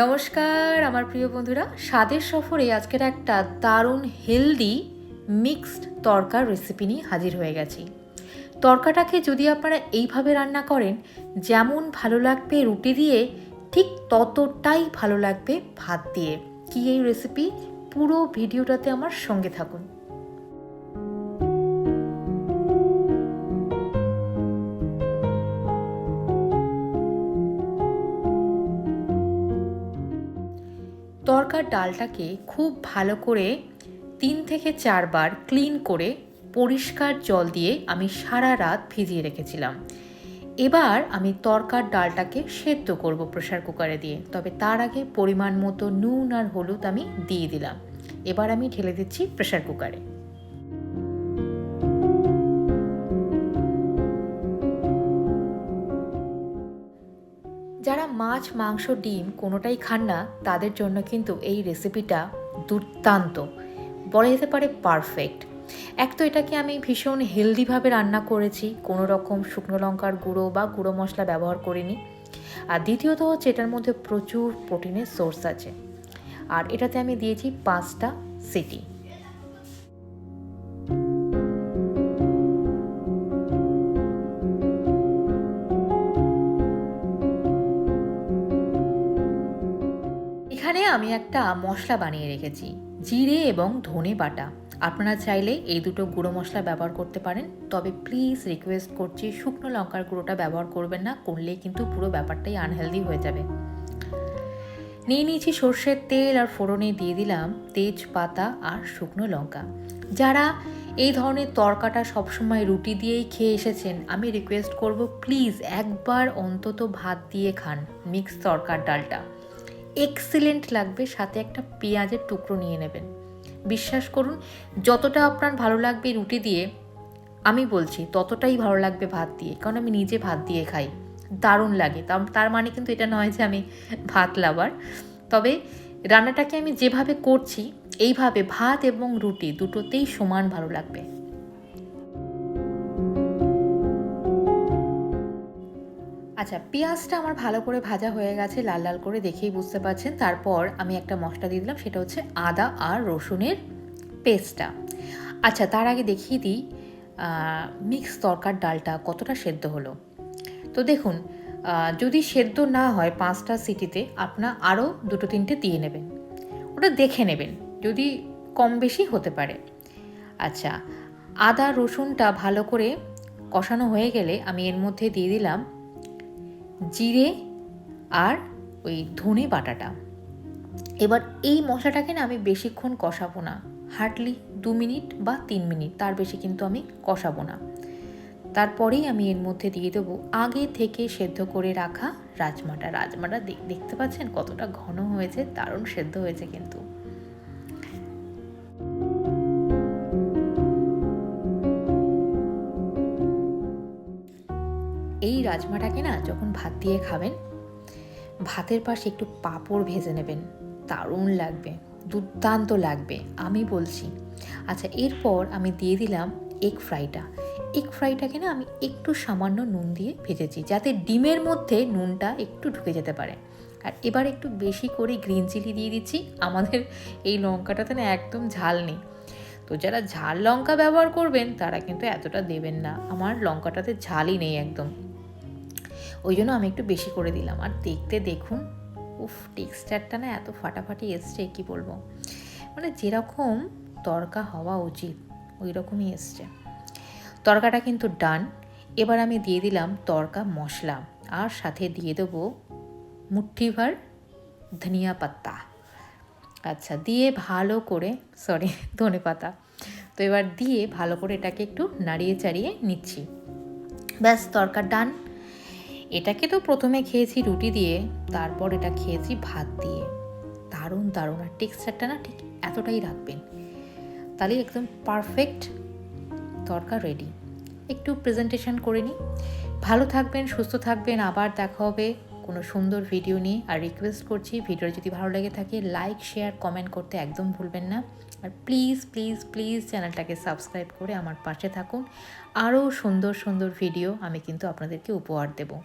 নমস্কার, আমার প্রিয় বন্ধুরা। স্বাদের সফরে আজকের একটা দারুণ হেলদি মিক্সড তরকার রেসিপি নিয়ে হাজির হয়ে গেছি। তরকাটাকে যদি আপনারা এইভাবে রান্না করেন, যেমন ভালো লাগবে রুটি দিয়ে, ঠিক ততটাই ভালো লাগবে ভাত দিয়ে। কি এই রেসিপি পুরো ভিডিওটাতে আমার সঙ্গে থাকুন। তরকার ডালটাকে খুব ভালো করে তিন থেকে চারবার ক্লিন করে পরিষ্কার জল দিয়ে আমি সারা রাত ভিজিয়ে রেখেছিলাম। এবার আমি তরকার ডালটাকে সেদ্ধ করব প্রেশার কুকারে দিয়ে। তবে তার আগে পরিমাণ মতো নুন আর হলুদ আমি দিয়ে দিলাম। এবার আমি ঢেলে দিচ্ছি প্রেশার কুকারে। যারা মাছ, মাংস, ডিম কোনোটাই খান না, তাদের জন্য কিন্তু এই রেসিপিটা দুর্দান্ত। বলা যেতে পারে পারফেক্ট এক তো এটাকে আমি ভীষণ হেলদিভাবে রান্না করেছি, কোনো রকম শুকনো লঙ্কার গুঁড়ো বা গুঁড়ো মশলা ব্যবহার করিনি। আর দ্বিতীয়ত হচ্ছে এটার মধ্যে প্রচুর প্রোটিনের সোর্স আছে। আর এটাতে আমি দিয়েছি পাঁচটা সিটি এখানে আমি একটা মশলা বানিয়ে রেখেছি, জিরে এবং ধনে বাটা। আপনারা চাইলে এই দুটো গুঁড়ো মশলা ব্যবহার করতে পারেন, তবে প্লিজ রিকোয়েস্ট করছি শুকনো লঙ্কার গুঁড়োটা ব্যবহার করবেন না করলে কিন্তু পুরো ব্যাপারটাই আনহেলদি হয়ে যাবে। নিয়ে নিয়েছি সর্ষের তেল আর ফোড়নে দিয়ে দিলাম তেজপাতা আর শুকনো লঙ্কা। যারা এই ধরনের তরকাটা সবসময় রুটি দিয়েই খেয়ে এসেছেন, আমি রিকোয়েস্ট করব প্লিজ একবার অন্তত ভাত দিয়ে খান মিক্স তরকার ডালটা। এক্সিলেন্ট লাগবে, সাথে একটা পেঁয়াজের টুকরো নিয়ে নেবেন। বিশ্বাস করুন, যতটা আপনার ভালো লাগবে রুটি দিয়ে, আমি বলছি ততটাই ভালো লাগবে ভাত দিয়ে, কারণ আমি নিজে ভাত দিয়ে খাই। দারুণ লাগে। তার মানে কিন্তু এটা নয় যে আমি ভাত লাভার। তবে রান্নাটাকে আমি যেভাবে করছি, এইভাবে ভাত এবং রুটি দুটোতেই সমান ভালো লাগবে। আচ্ছা পেঁয়াজটা আমার ভালো করে ভাজা হয়ে গেছে, লাল লাল করে দেখেই বুঝতে পারছেন। তারপর আমি একটা মশলা দিয়ে দিলাম, সেটা হচ্ছে আদা আর রসুনের পেস্টটা। আচ্ছা তার আগে দেখিয়ে দিই মিক্স তরকার ডালটা কতটা সেদ্ধ হলো। তো দেখুন যদি সেদ্ধ না হয় পাঁচটা সিটিতে আপনার আরও দুটো তিনটে দিয়ে নেবেন। ওটা দেখে নেবেন, যদি কম বেশি হতে পারে। আচ্ছা আদা রসুনটা ভালো করে কষানো হয়ে গেলে আমি এর মধ্যে দিয়ে দিলাম জিরে আর ওই ধনে বাটাটা। এবার এই মশলাটাকে না আমি বেশিক্ষণ কষাবো না। হার্ডলি দু মিনিট বা তিন মিনিট, তার বেশি কিন্তু আমি কষাবো না। তারপরেই আমি এর মধ্যে দিয়ে দেবো আগে থেকে সেদ্ধ করে রাখা রাজমাটা। রাজমাটা দেখতে পাচ্ছেন কতটা ঘন হয়েছে? দারুণ সেদ্ধ হয়েছে কিন্তু। এই রাজমাটাকে না যখন ভাত দিয়ে খাবেন, ভাতের পাশে একটু পাঁপড় ভেজে নেবেন। দারুণ লাগবে, দুর্দান্ত লাগবে, আমি বলছি। আচ্ছা এরপর আমি দিয়ে দিলাম এগ ফ্রাইটা এগ ফ্রাইটাকে না আমি একটু সামান্য নুন দিয়ে ভেজেছি, যাতে ডিমের মধ্যে নুনটা একটু ঢুকে যেতে পারে। আর এবার একটু বেশি করে গ্রিন চিলি দিয়ে দিচ্ছি, আমাদের এই লঙ্কাটাতে না একদম ঝাল নেই। তো যারা ঝাল লঙ্কা ব্যবহার করবেন, তারা কিন্তু এতটা দেবেন না। আমার লঙ্কাটাতে ঝালই নেই একদম। ওই জন্য আমি একটু বেশি করে দিলাম। আর দেখতে দেখুন, উফ, টেক্সচারটা না এত ফাটাফাটি এসছে, কি বলব? মানে যেরকম তরকা হওয়া উচিত, ওই রকমই এসছে। তরকাটা কিন্তু ডান। এবার আমি দিয়ে দিলাম তরকা মশলা। আর সাথে দিয়ে দেবো মুঠিভার ধনিয়া পাত্তা আচ্ছা দিয়ে ভালো করে সরি ধনে পাতা। তো এবার দিয়ে ভালো করে এটাকে একটু নাড়িয়ে চাড়িয়ে নিচ্ছি। ব্যাস তরকার ডান। এটাকে তো প্রথমে খেয়েছি রুটি দিয়ে, তারপর এটা খেয়েছি ভাত দিয়ে। দারুণ দারুণ। আর টেক্সচারটা না ঠিক এতটাই রাখবেন। তাহলে একদম পারফেক্ট তরকার রেডি। একটু প্রেজেন্টেশন করে নিই। ভালো থাকবেন, সুস্থ থাকবেন। আবার দেখা হবে কোনো সুন্দর ভিডিও নিয়ে। আর রিকোয়েস্ট করছি ভিডিও যদি ভালো লেগে থাকে লাইক শেয়ার কমেন্ট করতে একদম ভুলবেন না। আর প্লিজ প্লিজ প্লিজ চ্যানেলটাকে সাবস্ক্রাইব করে আমার পাশে থাকুন। আরও সুন্দর সুন্দর ভিডিও আমি কিন্তু আপনাদেরকে উপহার দেবো।